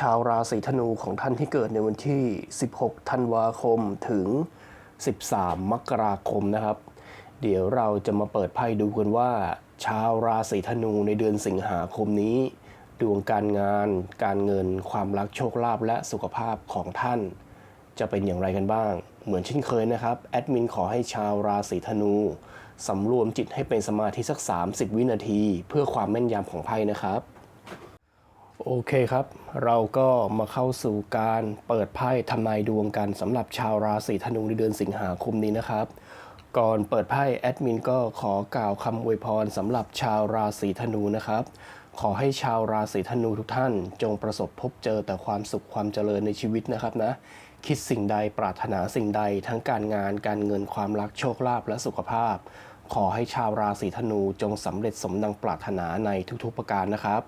ชาวราศีธนูของท่านที่เกิดในวันที่ 16 ธันวาคมถึง 13 มกราคมนะครับ เดี๋ยวเราจะมาเปิดไพ่ดูกันว่า ชาวราศีธนูในเดือนสิงหาคมนี้ ดวงการงาน การเงิน ความรักโชคลาภและสุขภาพของท่าน จะเป็นอย่างไรกันบ้าง เหมือนเช่นเคยนะครับแอดมินขอให้ชาวราศีธนูสำรวมจิตให้เป็นสมาธิสัก 30 วินาที เพื่อความแม่นยำของไพ่นะครับ โอเคครับ เราก็มาเข้าสู่การเปิดไพ่ทำนายดวงกันสำหรับชาวราศีธนูในเดือนสิงหาคมนี้นะครับ ก่อนเปิดไพ่แอดมินก็ขอกล่าวคำอวยพรสำหรับชาวราศีธนูนะครับ ขอให้ชาวราศีธนูทุกท่าน จงประสบพบเจอแต่ความสุขความเจริญในชีวิตนะครับนะ คิดสิ่งใดปรารถนาสิ่งใดทั้งการงานการเงินความรักโชคลาภและสุขภาพ ขอให้ชาวราศีธนูจงสำเร็จสมดังปรารถนาในทุกๆประการนะครับ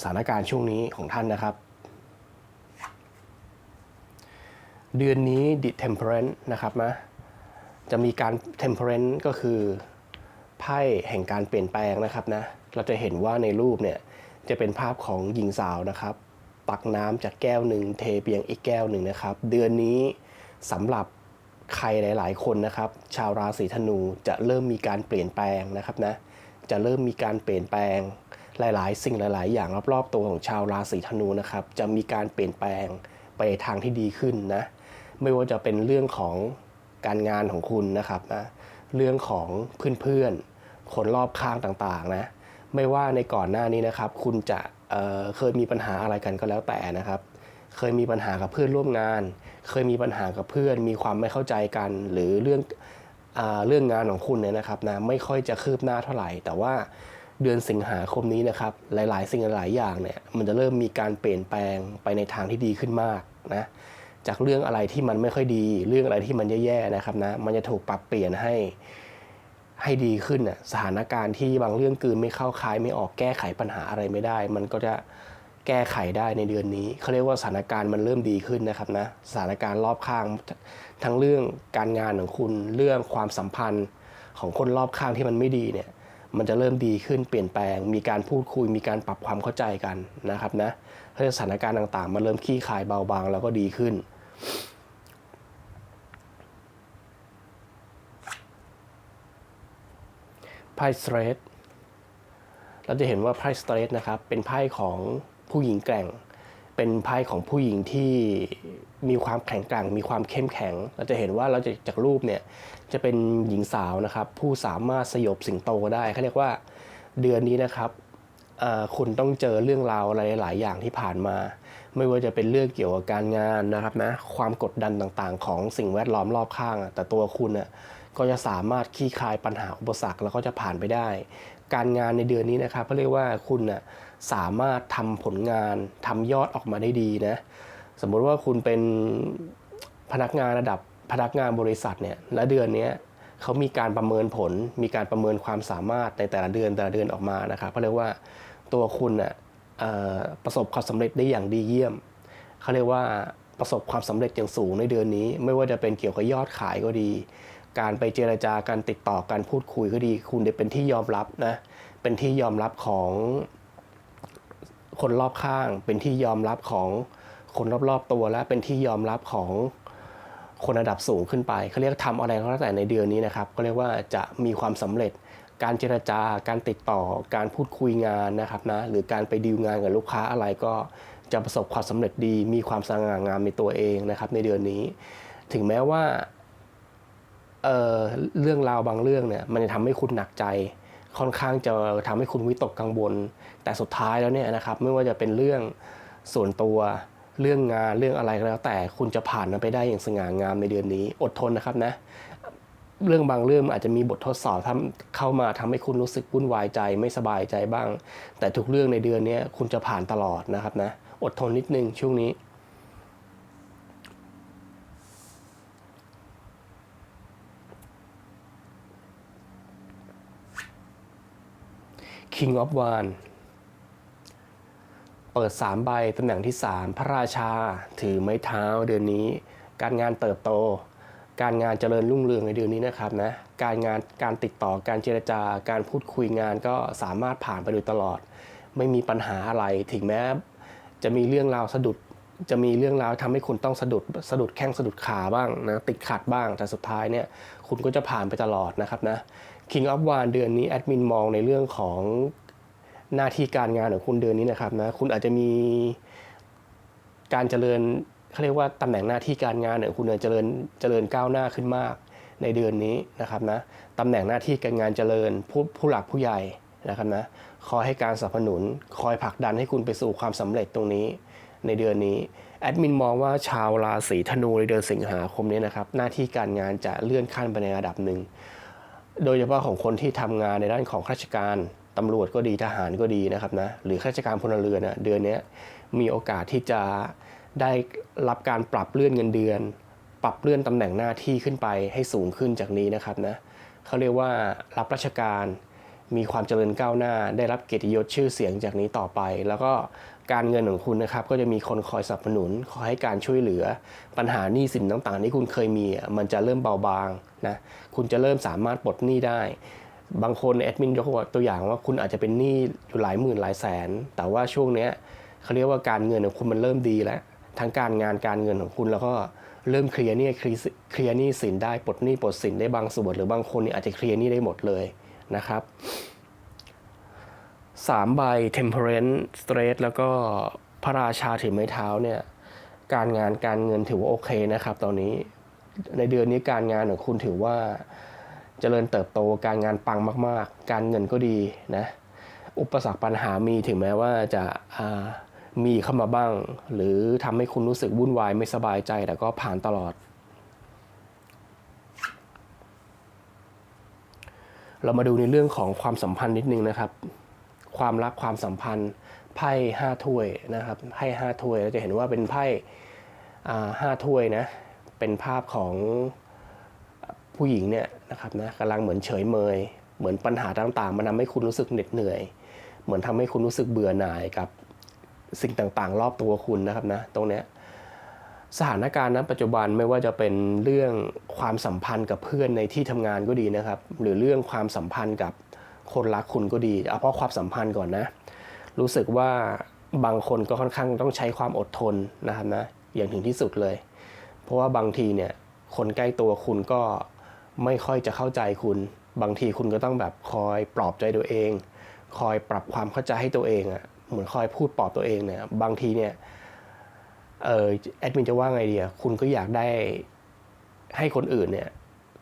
สถานการณ์ช่วงนี้ของท่านนะครับ เดือนนี้ดิ temperance นะครับนะจะมีการ temperance ก็คือไพ่แห่งการเปลี่ยนแปลงนะครับนะเราจะเห็นว่าในรูปเนี่ยจะเป็นภาพของหญิงสาวนะครับ ตักน้ำจากแก้วหนึ่งเทเพียงอีกแก้วหนึ่งนะครับ เดือนนี้สำหรับใครหลาย ๆ คนนะครับ ชาวราศีธนูจะเริ่มมีการเปลี่ยนแปลงนะครับนะจะเริ่มมีการเปลี่ยนแปลง หลาย ๆ สิ่งหลาย ๆ อย่างรอบๆตัวของชาวราศีธนูนะครับ จะมีการเปลี่ยนแปลงไปทางที่ดีขึ้นนะ ไม่ว่าจะเป็นเรื่องของการงานของคุณนะครับนะ เรื่องของเพื่อนๆ คนรอบข้างต่าง ๆ นะ ไม่ว่าในก่อนหน้านี้นะครับ คุณจะเเคยมีปัญหาอะไรกันก็แล้วแต่นะครับ เคยมีปัญหากับเพื่อนร่วมงาน เคยมีปัญหากับเพื่อน มีความไม่เข้าใจกัน หรือเรื่องอเรื่องงานของคุณเนี่ยนะครับนะ ไม่ค่อยจะคืบหน้าเท่าไหร่ แต่ว่า เดือนสิงหาคมนี้นะครับ หลาย ๆ สิ่งหลายอย่างเนี่ย มันจะเริ่มมีการเปลี่ยนแปลงไปในทางที่ดีขึ้นมากนะ จากเรื่องอะไรที่มันไม่ค่อยดี เรื่องอะไรที่มันแย่ ๆ นะครับนะ มันจะถูกปรับเปลี่ยนให้ให้ดีขึ้นน่ะ สถานการณ์ที่บางเรื่องกืนไม่เข้าคายไม่ออกแก้ไขปัญหาอะไรไม่ได้ มันก็จะแก้ไขได้ในเดือนนี้ เขาเรียกว่าสถานการณ์มันเริ่มดีขึ้นนะครับนะ สถานการณ์รอบข้าง ทั้งเรื่องการงานของคุณ เรื่องความสัมพันธ์ของคนรอบข้างที่มันไม่ดีเนี่ย มันจะเริ่มดีขึ้นเปลี่ยนแปลง มีการพูดคุย มีการปรับความเข้าใจกันนะครับนะเพื่อสถานการณ์ต่างๆ มันเริ่มคลี่คลายเบาบางแล้วก็ดีขึ้น ไพ่สเตรทเราจะเห็นว่าไพ่สเตรทนะครับ เป็นไพ่ของผู้หญิงแกร่ง เป็นไพ่ของผู้หญิงที่มีความแข็งแกร่ง มีความเข้มแข็ง เราจะเห็นว่าเราจะจากรูปเนี่ย จะเป็นหญิงสาวนะครับผู้สามารถสยบสิงโตได้เขาเรียกว่าเดือนนี้นะครับคุณต้องเจอเรื่องราวอะไรหลายอย่างที่ผ่านมา ไม่ว่าจะเป็นเรื่องเกี่ยวกับการงานนะครับนะความกดดันต่างๆ ของสิ่งแวดล้อมรอบข้าง แต่ตัวคุณน่ะก็จะสามารถคลี่คลายปัญหาอุปสรรคแล้วก็จะผ่านไปได้ การงานในเดือนนี้นะครับเขาเรียกว่าคุณน่ะสามารถทำผลงานทำยอดออกมาได้ดีนะสมมุติว่าคุณเป็นพนักงานระดับ พนักงานบริษัทเนี่ยและเดือนนี้เขามีการประเมินผล มีการประเมินความสามารถในแต่ละเดือนแต่ละเดือนออกมานะครับเขาเรียกว่าตัวคุณน่ะประสบความสำเร็จได้อย่างดีเยี่ยมเขาเรียกว่าประสบความสำเร็จอย่างสูงในเดือนนี้ ไม่ว่าจะเป็นเกี่ยวกับยอดขายก็ดี การไปเจรจาการติดต่อการพูดคุยก็ดี คุณได้เป็นที่ยอมรับนะเป็นที่ยอมรับของคนรอบข้าง เป็นที่ยอมรับของคนรอบๆตัวและเป็นที่ยอมรับของ คนระดับสูงขึ้นไปเขาเรียกทำอะไรก็แล้วแต่ในเดือนนี้นะครับก็เรียกว่าจะมีความสำเร็จ การเจรจาการติดต่อการพูดคุยงานนะครับนะหรือการไปดีลงานกับลูกค้าอะไรก็จะประสบความสำเร็จดี มีความสง่างามในตัวเองนะครับในเดือนนี้ ถึงแม้ว่าเเรื่องราวบางเรื่องเนี่ยมันจะทำให้คุณหนักใจ ค่อนข้างจะทำให้คุณวิตกกังวลแต่สุดท้ายแล้วเนี่ยนะครับไม่ว่าจะเป็นเรื่องส่วนตัว เรื่องงานเรื่องอะไรก็แล้ว แต่คุณจะผ่านมันไปได้อย่างสง่างามในเดือนนี้ อดทนนะครับนะ เรื่องบางเรื่องอาจจะมีบททดสอบทำเข้ามาทำให้คุณรู้สึกวุ่นวายใจไม่สบายใจบ้าง แต่ทุกเรื่องในเดือนนี้คุณจะผ่านตลอดนะครับนะ อดทนนิดนึงช่วงนี้ King of w a n เปิด 3 ใบตำแหน่งที่ 3 พระราชา ถือไม้เท้าเดือนนี้ การงานเติบโต การงานเจริญรุ่งเรืองในเดือนนี้นะครับนะการงานการติดต่อการเจรจาการพูดคุยงานก็สามารถผ่านไปโดยตลอด ไม่มีปัญหาอะไรถึงแม้ จะมีเรื่องราวสะดุดจะมีเรื่องราวทำให้คุณต้องสะดุดสะดุดแข้งสะดุดขาบ้างนะติดขัดบ้างแต่สุดท้ายเนี่ยคุณก็จะผ่านไปตลอดนะครับนะ King of One เดือนนี้แอดมินมองในเรื่องของ หน้าที่การงานของคุณเดือนนี้นะครับนะคุณอาจจะมีการเจริญเขาเรียกว่าตำแหน่งหน้าที่การงานเนี่ยคุณเนี่ยเจริญเจริญก้าวหน้าขึ้นมากในเดือนนี้นะครับนะตำแหน่งหน้าที่การงานเจริญผู้ผู้หลักผู้ใหญ่นะครับนะคอยให้การสนับสนุน คอยผลักดันให้คุณไปสู่ความสำเร็จตรงนี้ในเดือนนี้แอดมินมองว่าชาวราศีธนูในเดือนสิงหาคมนี้นะครับหน้าที่การงานจะเลื่อนขั้นไปในระดับหนึ่งโดยเฉพาะของคนที่ทำงานในด้านของราชการ ตำรวจก็ดีทหารก็ดีนะครับนะหรือข้าราชการพลเรือนนะเดือนนี้มีโอกาสที่จะได้รับการปรับเลื่อนเงินเดือน ปรับเลื่อนตำแหน่งหน้าที่ขึ้นไปให้สูงขึ้นจากนี้นะครับนะเขาเรียกว่ารับราชการมีความเจริญก้าวหน้า ได้รับเกียรติยศชื่อเสียงจากนี้ต่อไป แล้วก็การเงินของคุณนะครับ ก็จะมีคนคอยสนับสนุน คอยให้การช่วยเหลือ ปัญหาหนี้สินต่างๆที่คุณเคยมี มันจะเริ่มเบาบางนะ คุณจะเริ่มสามารถปลดหนี้ได้ บางคนแอดมินยกตัวอย่างว่าคุณอาจจะเป็นหนี้อยู่หลายหมื่นหลายแสน แต่ว่าช่วงเนี้ยเขาเรียกว่าการเงินของคุณมันเริ่มดีแล้วทั้งการงานการเงินของคุณแล้วก็เริ่มเคลียร์หนี้เคลียร์หนี้สินได้ปลดหนี้ปลดสินได้บางส่วนหรือบางคนเนี่ยอาจจะเคลียร์หนี้ได้หมดเลยนะครับสามใบ temperance stress แล้วก็พระราชาถือไม้เท้าเนี่ยการงานการเงินถือว่าโอเคนะครับ ตอนนี้ในเดือนนี้การงานของคุณถือว่า จริญเติบโตการงานปังมาก ๆ การเงินก็ดีนะอุปสรรคปัญหามีถึงแม้ว่าจะามีเข้ามาบ้าง หรือทำให้คุณรู้สึกวุ่นวายไม่สบายใจแต่ก็ผ่านตลอด เรามาดูในเรื่องของความสัมพันธ์นิดนึงนะครับ ความรักความสัมพันธ์ไพ่ห้าถ้วยนะครับไพ่ห้าถ้วยเราจะเห็นว่าเป็นไพ่ห้าถ้วยนะเป็นภาพของ ผู้หญิงเนี่ยนะครับนะกำลังเหมือนเฉยเมย เหมือนปัญหาต่างๆ มันทำให้คุณรู้สึกเหน็ดเหนื่อย เหมือนทำให้คุณรู้สึกเบื่อหน่ายกับสิ่งต่างๆ รอบตัวคุณนะครับนะตรงเนี้ยสถานการณ์ณปัจจุบันไม่ว่าจะเป็นเรื่องความสัมพันธ์กับเพื่อนในที่ทำงานก็ดีนะครับ หรือเรื่องความสัมพันธ์กับคนรักคุณก็ดีเอาเพราะความสัมพันธ์ก่อนนะ รู้สึกว่าบางคนก็ค่อนข้างต้องใช้ความอดทนนะครับนะอย่างถึงที่สุดเลย เพราะว่าบางทีเนี่ยคนใกล้ตัวคุณก็ ไม่ค่อยจะเข้าใจคุณ บางทีคุณก็ต้องแบบคอยปลอบใจตัวเอง คอยปรับความเข้าใจให้ตัวเองอะ่ะเหมือนคอยพูดปลอบตัวเองเนี่ยบางทีเนี่ยเออแอดมินจะว่าไงดีอะคุณก็อยากได้ให้คนอื่นเนี่ย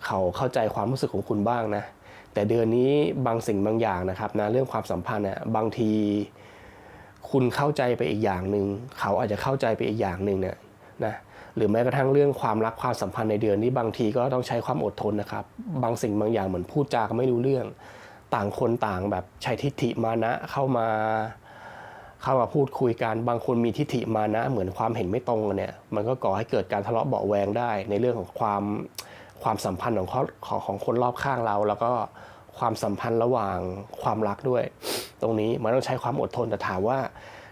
เขาเข้าใจความรู้สึกของคุณบ้างนะ แต่เดือนนี้บางสิ่งบางอย่างนะครับนะเรื่องความสัมพันธ์เนี่ยบางที คุณเข้าใจไปอีกอย่างหนึ่งเขาอาจจะเข้าใจไปอีกอย่างหนึ่งเนี่ยนะ หรือแม้กระทั่งเรื่องความรักความสัมพันธ์ในเดือนนี้บางทีก็ต้องใช้ความอดทนนะครับ บางสิ่งบางอย่างเหมือนพูดจากันไม่รู้เรื่อง ต่างคนต่างแบบใช้ทิฏฐิมานะเข้ามาเข้ามาพูดคุยกันบางคนมีทิฏฐิมานะ เหมือนความเห็นไม่ตรงกันเนี่ยมันก็ก่อให้เกิดการทะเลาะเบาแวงได้ ในเรื่องของความความสัมพันธ์ของของของของคนรอบข้างเรา แล้วก็ความสัมพันธ์ระหว่างความรักด้วย ตรงนี้มันต้องใช้ความอดทนแต่ถามว่า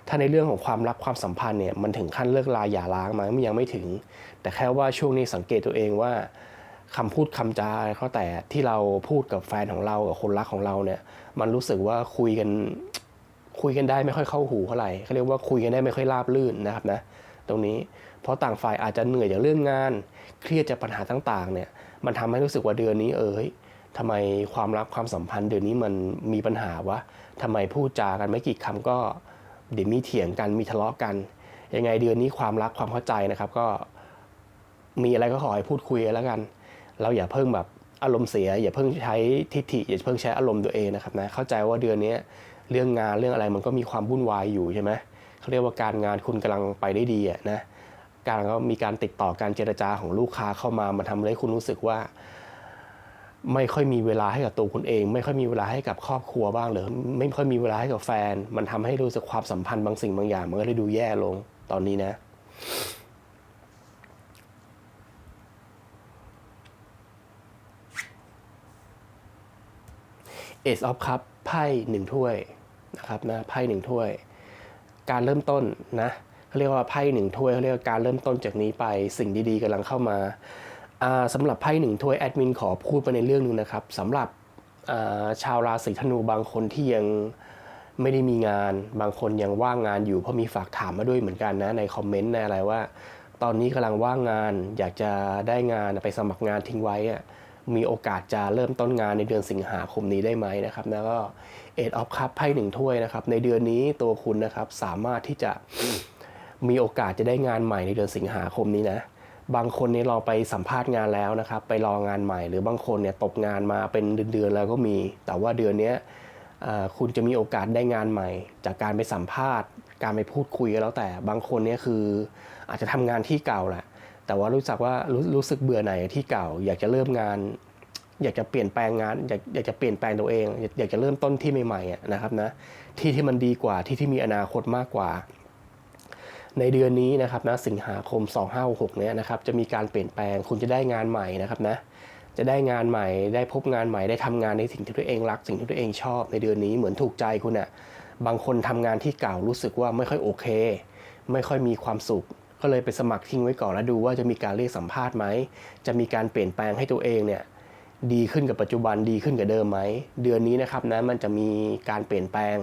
ถ้าในเรื่องของความรักความสัมพันธ์เนี่ยมันถึงขั้นเลิกลาหย่าร้างมามันยังไม่ถึง แต่แค่ว่าช่วงนี้สังเกตตัวเองว่าคำพูดคำจาเขาแต่ที่เราพูดกับแฟนของเรากับคนรักของเราเนี่ย มันรู้สึกว่าคุยกันคุยกันได้ไม่ค่อยเข้าหูเท่าไหร่เขาเรียกว่าคุยกันได้ไม่ค่อยราบรื่นนะครับนะตรงนี้เพราะต่างฝ่ายอาจจะเหนื่อยจากเรื่องงาน เครียดจากปัญหาต่างๆ เนี่ย มันทำให้รู้สึกว่าเดือนนี้เออเฮ้ยทำไมความรักความสัมพันธ์เดือนนี้มันมีปัญหาวะทำไมพูดจากันไม่กี่คำก็ เดี๋ยวมีเถียงกันมีทะเลาะกัน ยังไงเดือนนี้ความรักความเข้าใจนะครับ ก็มีอะไรก็ขอให้พูดคุยแล้วกัน เราอย่าเพิ่งแบบอารมณ์เสีย อย่าเพิ่งใช้ทิฏฐิอย่าเพิ่งใช้อารมณ์ตัวเองนะครับนะเข้าใจว่าเดือนนี้เรื่องงานเรื่องอะไรมันก็มีความวุ่นวายอยู่ใช่ไหมเขาเรียกว่าการงานคุณกำลังไปได้ดีนะการก็มีการติดต่อการเจรจาของลูกค้าเข้ามามันทำให้คุณรู้สึกว่า ไม่ค่อยมีเวลาให้กับตัวคุณเอง ไม่ค่อยมีเวลาให้กับครอบครัวบ้างหรือไม่ค่อยมีเวลาให้กับแฟน มันทำให้รู้สึกความสัมพันธ์บางสิ่งบางอย่าง มันก็เลยดูแย่ลงตอนนี้นะ Ace of Cup ไพ่หนึ่งถ้วยนะครับนะไพ่หนึ่งถ้วย การเริ่มต้นนะเขาเรียกว่าไพ่หนึ่งถ้วยเขาเรียกว่าการเริ่มต้นจากนี้ไปสิ่งดีๆกำลังเข้ามา สำหรับไพ่หนึ่งถ้วยแอดมินขอพูดไปในเรื่องหนึงนะครับสำหรับชาวราศีธนูบางคนที่ยังไม่ได้มีงาน บางคนยังว่างงานอยู่เพราะมีฝากถามมาด้วยเหมือนกันนะในคอมเมนต์ในอะไรว่า ตอนนี้กำลังว่างงานอยากจะได้งานไปสมัครงานทิ้งไว้มีโอกาสจะเริ่มต้นงานในเดือนสิงหาคมนี้ได้ไหมนะครับแล้วก็เอ็ดออฟคัพไพ่หนึ่งถ้วยนะครับในเดือนนี้ตัวคุณนะครับสามารถที่จะมีโอกาสจะได้งานใหม่ในเดือนสิงหาคมนี้นะ บางคนเนี่ยเราไปสัมภาษณ์งานแล้วนะครับ ไปรองานใหม่ หรือบางคนเนี่ยตกงานมาเป็นเดือนๆแล้วก็มี แต่ว่าเดือนนี้คุณจะมีโอกาสได้งานใหม่ จากการไปสัมภาษณ์ การไปพูดคุยก็แล้วแต่บางคนเนี่ยคืออาจจะทำงานที่เก่าแหละแต่ว่ารู้จักว่ารู้รู้สึกเบื่อหน่ายที่เก่า อยากจะเริ่มงาน อยากจะเปลี่ยนแปลงงานอยากอยากจะเปลี่ยนแปลงตัวเอง อยากจะเริ่มต้นที่ใหม่ๆนะครับนะที่ที่มันดีกว่าที่ที่มีอนาคตมากกว่า ในเดือนนี้นะครับนะสิงหาคม 256เนี่ยนะครับจะมีการเปลี่ยนแปลงคุณจะได้งานใหม่นะครับนะจะได้งานใหม่ได้พบงานใหม่ได้ทำงานในสิ่งที่ตัวเองรัก สิ่งที่ตัวเองชอบในเดือนนี้เหมือนถูกใจคุณอะบางคนทำงานที่เก่ารู้สึกว่าไม่ค่อยโอเค ไม่ค่อยมีความสุข ก็เลยไปสมัครทิ้งไว้ก่อนแล้วดูว่าจะมีการเรียกสัมภาษณ์ไหมจะมีการเปลี่ยนแปลงให้ตัวเองเนี่ยดีขึ้นกับปัจจุบันดีขึ้นกับเดิมไหมเดือนนี้นะครับนะมันจะมีการเปลี่ยนแปลง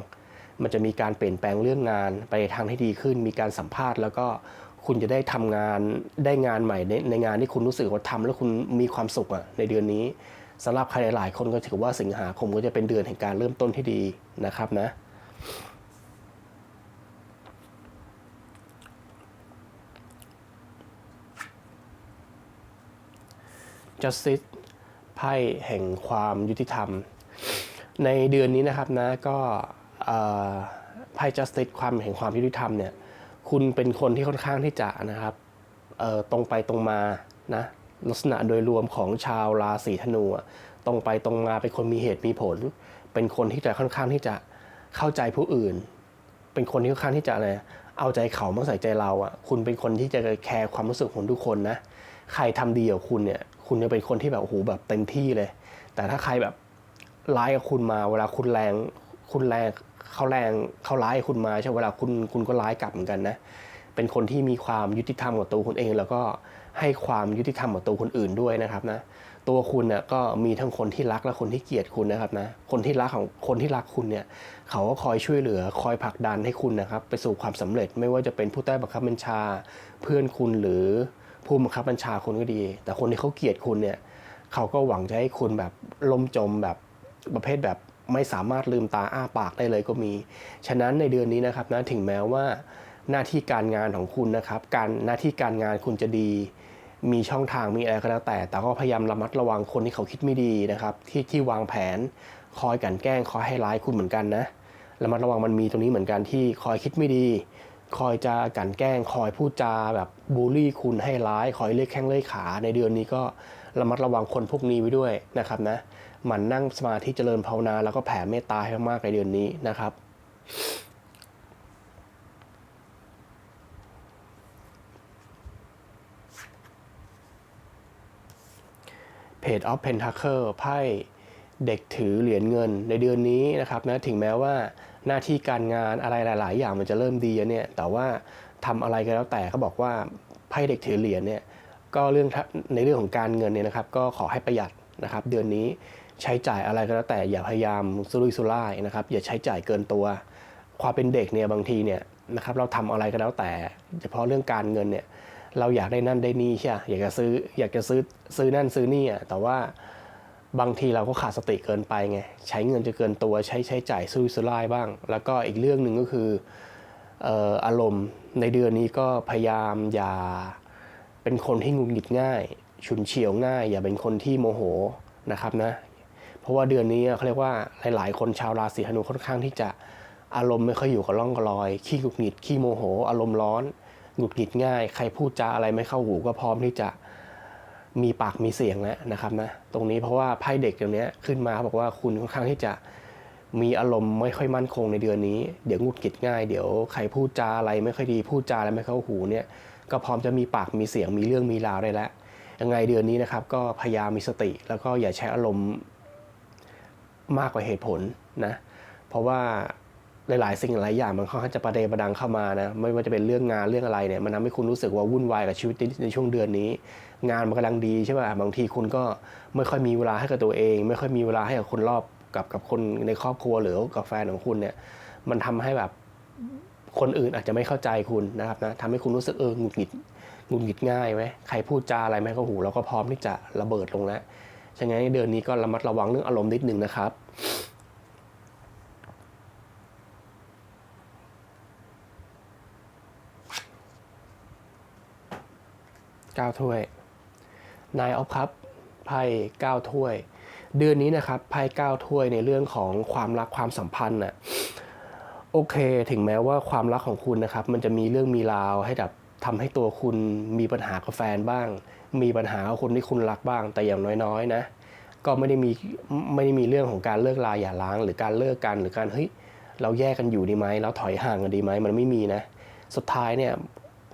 มันจะมีการเปลี่ยนแปลงเรื่องงานไปทางที่ดีขึ้น มีการสัมภาษณ์ แล้วก็คุณจะได้ทำงานได้งานใหม่ในในงานที่คุณรู้สึกว่าทำแล้วคุณมีความสุขอะในเดือนนี้สำหรับใครหลายๆคนก็ถือว่าสิงหาคมก็จะเป็นเดือนแห่งการเริ่มต้นที่ดีนะครับนะ justice ไพ่แห่งความยุติธรรม ในเดือนนี้นะครับนะก็ เอ่อไพ่ justice ความแห่งความยุติธรรมเนี่ยคุณเป็นคนที่ค่อนข้างที่จะนะครับตรงไปตรงมานะลักษณะโดยรวมของชาวราศีธนูตรงไปตรงมาเป็นคนมีเหตุมีผล เป็นคนที่จะค่อนข้างที่จะเข้าใจผู้อื่น เป็นคนที่ค่อนข้างที่จะอะไรเอาใจเขามาใส่ใจเราอะคุณเป็นคนที่จะแคร์ความรู้สึกของทุกคนนะใครทำดีกับคุณเนี่ยคุณจะเป็นคนที่แบบโอ้โหแบบเต็มที่เลย แต่ถ้าใครแบบร้ายกับคุณมาเวลาคุณแรงคุณแรง เขาแรงเขาร้ายคุณมาใช่เวลาคุณคุณก็ร้ายกลับเหมือนกันนะเป็นคนที่มีความยุติธรรมกับตัวคุณเอง แล้วก็ให้ความยุติธรรมกับตัวคนอื่นด้วยนะครับนะตัวคุณเนี่ยก็มีทั้งคนที่รักและคนที่เกลียดคุณนะครับนะคนที่รักของคนที่รักคุณเนี่ยเขาก็คอยช่วยเหลือคอยผลักดันให้คุณนะครับ ไปสู่ความสำเร็จไม่ว่าจะเป็นผู้ใต้บังคับบัญชา เพื่อนคุณหรือผู้บังคับบัญชาคุณก็ดี แต่คนที่เขาเกลียดคุณเนี่ยเขาก็หวังจะให้คุณแบบล่มจมแบบประเภทแบบ ไม่สามารถลืมตาอ้าปากได้เลยก็มี ฉะนั้นในเดือนนี้นะครับนะถึงแม้ว่าหน้าที่การงานของคุณนะครับการหน้าที่การงานคุณจะดี มีช่องทางมีอะไรก็แล้วแต่ แต่ก็พยายามระมัดระวังคนที่เขาคิดไม่ดีนะครับที่ที่วางแผน คอยกันแกล้งคอยให้ร้ายคุณเหมือนกันนะระมัดระวังมันมีตรงนี้เหมือนกันที่คอยคิดไม่ดี คอยจะกันแกล้ง คอยพูดจาแบบบูลลี่คุณให้ร้าย คอยเรียกแข้งเรียขา ในเดือนนี้ก็ระมัดระวังคนพวกนี้ไว้ด้วยนะครับนะ หมันนั่งสมาธิเจริญภาวนา แล้วก็แผ่เมตตาให้มากๆในเดือนนี้นะครับ เพจ of Pentacle ไพ่เด็กถือเหรียญเงินในเดือนนี้นะครับนะถึงแม้ว่าหน้าที่การงานอะไรหลาย ๆ อย่างมันจะเริ่มดีแล้วเนี่ยแต่ว่าทำอะไรก็แล้วแต่เขาบอกว่าไพ่เด็กถือเหรียญเนี่ยก็เรื่องในเรื่องของการเงินเนี่ยนะครับ ก็ขอให้ประหยัดนะครับ เดือนนี้ ใช้จ่ายอะไรก็แล้วแต่อย่าพยายามสุรุ่ยสุร่ายนะครับอย่าใช้จ่ายเกินตัว ความเป็นเด็กเนี่ยบางทีเนี่ยนะครับเราทำอะไรก็แล้วแต่ เฉพาะเรื่องการเงินเนี่ยเราอยากได้นั่นได้นี่ใช่ไหมอยากจะซื้ออยากจะซื้อซื้อนั่นซื้อนี่อะแต่ว่าบางทีเราก็ขาดสติเกินไปไงใช้เงินจะเกินตัวใช้ใช้จ่ายซุรุ่ยสุร่ายบ้าง แล้วก็อีกเรื่องหนึ่งก็คืออารมณ์ในเดือนนี้ก็พยายามอย่าเป็นคนที่งุดหงิดง่าย ฉุนเฉียวง่าย อย่าเป็นคนที่โมโหนะครับนะ เพราะว่าเดือนนี้เขาเรียกว่าหลายๆ คนชาวราศีธนูค่อนข้างที่จะอารมณ์ไม่ค่อยอยู่กับร่องกรอย ขี้หงุดหงิดขี้โมโห อารมณ์ร้อนหงุดหงิดง่าย ใครพูดจาอะไรไม่เข้าหูก็พร้อมที่จะมีปากมีเสียงแล้วนะครับนะตรงนี้เพราะว่าไพ่เด็กเดี๋ยวนี้ขึ้นมาเขาบอกว่าคุณค่อนข้างที่จะมีอารมณ์ไม่ค่อยมั่นคงในเดือนนี้ เดี๋ยวหงุดหงิดง่าย เดี๋ยวใครพูดจาอะไรไม่ค่อยดี พูดจาอะไรไม่เข้าหูเนี่ย ก็พร้อมจะมีปากมีเสียงมีเรื่องมีราวได้แล้ว ยังไงเดือนนี้นะครับ ก็พยายามมีสติ แล้วก็อย่าใช้อารมณ์ มากกว่าเหตุผลนะเพราะว่าหลายๆสิ่งหลายอย่างมันค่อนข้างจะประเดประดังเข้ามานะไม่ว่าจะเป็นเรื่องงานเรื่องอะไรเนี่ยมันทำให้คุณรู้สึกว่าวุ่นวายกับชีวิตในช่วงเดือนนี้ งานมันกำลังดีใช่ป่ะบางทีคุณก็ไม่ค่อยมีเวลาให้กับตัวเอง ไม่ค่อยมีเวลาให้กับคนรอบกับกับคนในครอบครัวหรือกับแฟนของคุณเนี่ยมันทำให้แบบคนอื่นอาจจะไม่เข้าใจคุณนะครับนะทำให้คุณรู้สึกเออหงุดหงิดหงุดหงิดง่ายไหมใครพูดจาอะไรไหมก็หูเราก็พร้อมที่จะระเบิดลงแล้ว ฉะนั้นเดือนนี้ก็ระมัดระวังเรื่องอารมณ์นิดนึงนะครับเก้าถ้วยนายออฟครับไพ่เก้าถ้วย เดือนนี้นะครับไพ่เก้าถ้วยในเรื่องของความรักความสัมพันธ์น่ะโอเค ถึงแม้ว่าความรักของคุณนะครับ มันจะมีเรื่องมีราวให้แบบทำให้ตัวคุณมีปัญหากับแฟนบ้าง มีปัญหากับคนที่คุณรักบ้าง แต่อย่างน้อยๆ นะ ก็ไม่ได้มีไม่ได้มีเรื่องของการเลิกลาอย่าร้าง หรือการเลิกกันหรือการเฮ้ยเราแยกกันอยู่ดีไหมแล้วถอยห่างกันดีไหมมันไม่มีนะ สุดท้ายเนี่ย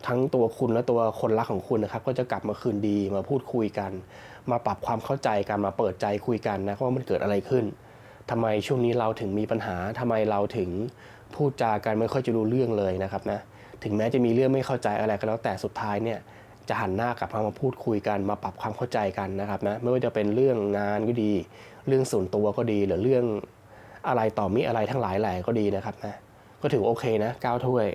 ทั้งตัวคุณและตัวคนรักของคุณนะครับ ก็จะกลับมาคืนดีมาพูดคุยกัน มาปรับความเข้าใจกันมาเปิดใจคุยกันนะว่ามันเกิดอะไรขึ้นทำไมช่วงนี้เราถึงมีปัญหาทำไมเราถึงพูดจากันไม่ค่อยจะรู้เรื่องเลยนะครับนะถึงแม้จะมีเรื่องไม่เข้าใจอะไรก็แล้วแต่สุดท้ายเนี่ย จะหันหน้ากลับมาพูดคุยกันมาปรับความเข้าใจกันนะครับนะไม่ว่าจะเป็นเรื่องงานก็ดี เรื่องส่วนตัวก็ดีหรือเรื่องอะไรต่อมิอะไรทั้งหลายแหล่ก็ดีนะครับนะก็ถือว่าโอเคนะก้าวถ้วย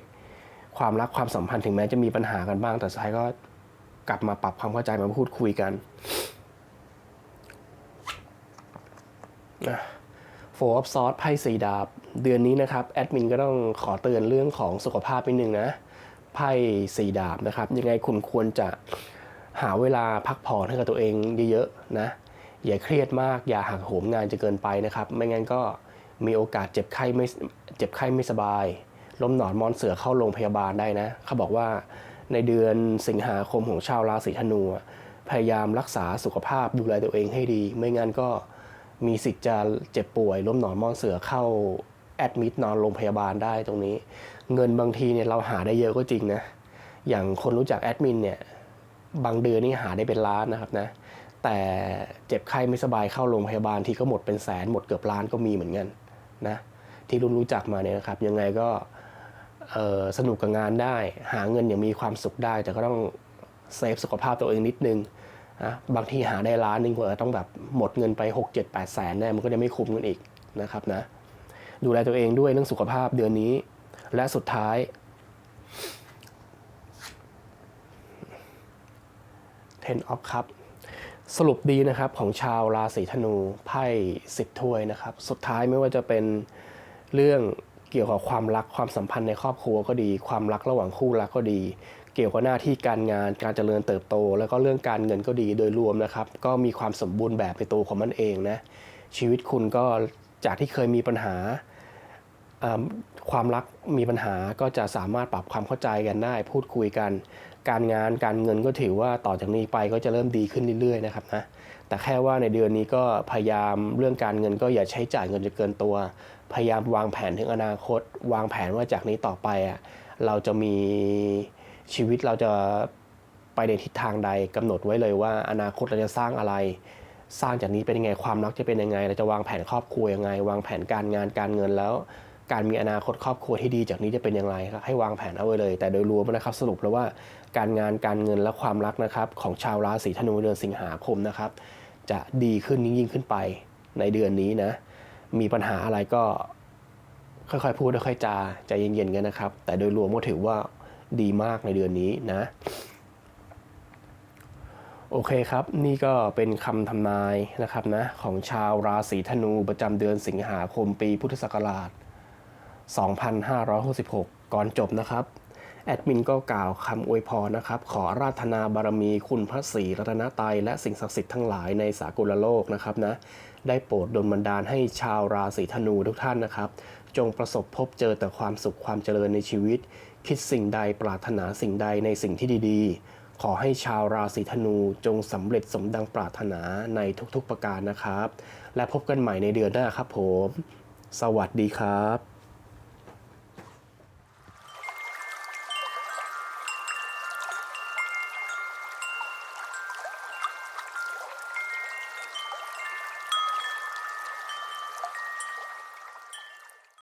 ความรักความสัมพันธ์ถึงแม้จะมีปัญหากันบ้าง แต่สุดท้ายก็กลับมาปรับความเข้าใจมาพูดคุยกันโฟออฟซอสไพ่สีดาบ เดือนนี้นะครับ แอดมินก็ต้องขอเตือนเรื่องของสุขภาพนิดนึงนะ ไพ่สีดาบนะครับ ยังไงคุณควรจะหาเวลาพักผ่อนให้กับตัวเองเยอะๆนะ อย่าเครียดมาก อย่าหักโหมงานจะเกินไปนะครับ ไม่งั้นก็มีโอกาสเจ็บไข้ไม่เจ็บไข้ไม่สบาย ล้มหนอนมอนเสือเข้าโรงพยาบาลได้นะ เขาบอกว่าในเดือนสิงหาคมของชาวราศีธนู พยายามรักษาสุขภาพดูแลตัวเองให้ดี ไม่งั้นก็มีสิทธิ์จะเจ็บป่วยล้มหนอนมอนเสือเข้า แอดมิดนอนโรงพยาบาลได้ตรงนี้ เงินบางทีเนี่ยเราหาได้เยอะก็จริงนะอย่างคนรู้จักแอดมินเนี่ยบางเดือนนี่หาได้เป็นล้านนะครับนะแต่เจ็บไข้ไม่สบายเข้าโรงพยาบาลทีก็หมดเป็นแสนหมดเกือบล้านก็มีเหมือนกันนะที่รุ่นรู้จักมาเนี่ยนะครับ ยังไงก็สนุกกับงานได้ หาเงินอย่างมีความสุขได้ แต่ก็ต้องเซฟสุขภาพตัวเองนิดนึงนะบางทีหาได้ล้านหนึงกว่าต้องแบบหมดเงินไป 6 7 8 แสนเนี่ยมันก็จะไม่คุ้มกันอีกนะครับนะ ดูแลตัวเองด้วยเรื่องสุขภาพเดือนนี้ และสุดท้าย Ten of Cup สรุปดีนะครับของชาวราศีธนูไพ่สิบถ้วยนะครับ สุดท้ายไม่ว่าจะเป็นเรื่องเกี่ยวกับความรักความสัมพันธ์ในครอบครัวก็ดี ความรักระหว่างคู่รักก็ดี เกี่ยวกับหน้าที่การงานการเจริญเติบโต แล้วก็เรื่องการเงินก็ดีโดยรวมนะครับ ก็มีความสมบูรณ์แบบในตัวของมันเองนะชีวิตคุณก็จากที่เคยมีปัญหาอ่า ความรักมีปัญหาก็จะสามารถปรับความเข้าใจกันได้ พูดคุยกัน การงานการเงินก็ถือว่าต่อจากนี้ไปก็จะเริ่มดีขึ้นเรื่อยๆนะครับนะแต่แค่ว่าในเดือนนี้ก็พยายามเรื่องการเงินก็อย่าใช้จ่ายเงินจนเกินตัว พยายามวางแผนถึงอนาคต วางแผนว่าจากนี้ต่อไปอะเราจะมีชีวิตเราจะไปในทิศทางใดกำหนดไว้เลยว่าอนาคตเราจะสร้างอะไร สร้างจากนี้เป็นยังไงความรักจะเป็นยังไง เราจะวางแผนครอบครัวยังไง วางแผนการงานการเงินแล้ว การมีอนาคตครอบครัวที่ดีจากนี้จะเป็นอย่างไรครับให้วางแผนเอาไว้เลย แต่โดยรวมนะครับสรุปแล้วว่าการงานการเงินและความรักนะครับของชาวราศีธนูเดือนสิงหาคมนะครับจะดีขึ้นยิ่งขึ้นไปในเดือนนี้นะมีปัญหาอะไรก็ค่อยๆพูดค่อยๆจาใจเย็นๆกันนะครับ แต่โดยรวมก็ถือว่าดีมากในเดือนนี้นะ โอเคครับ นี่ก็เป็นคำทำนายนะครับนะของชาวราศีธนูประจำเดือนสิงหาคมปีพุทธศักราช 2566 ก่อนจบนะครับ แอดมินก็กล่าวคำอวยพรนะครับ ขอราธนาบารมีคุณพระศรีรัตนตรัยและสิ่งศักดิ์สิทธิ์ทั้งหลายในสากลโลกนะครับนะ ได้โปรดดลบันดาลให้ชาวราศีธนูทุกท่านนะครับ จงประสบพบเจอแต่ความสุขความเจริญในชีวิต คิดสิ่งใดปรารถนาสิ่งใดในสิ่งที่ดีๆขอให้ชาวราศีธนูจงสำเร็จสมดังปรารถนาในทุกๆประการนะครับ และพบกันใหม่ในเดือนหน้าครับผม สวัสดีครับ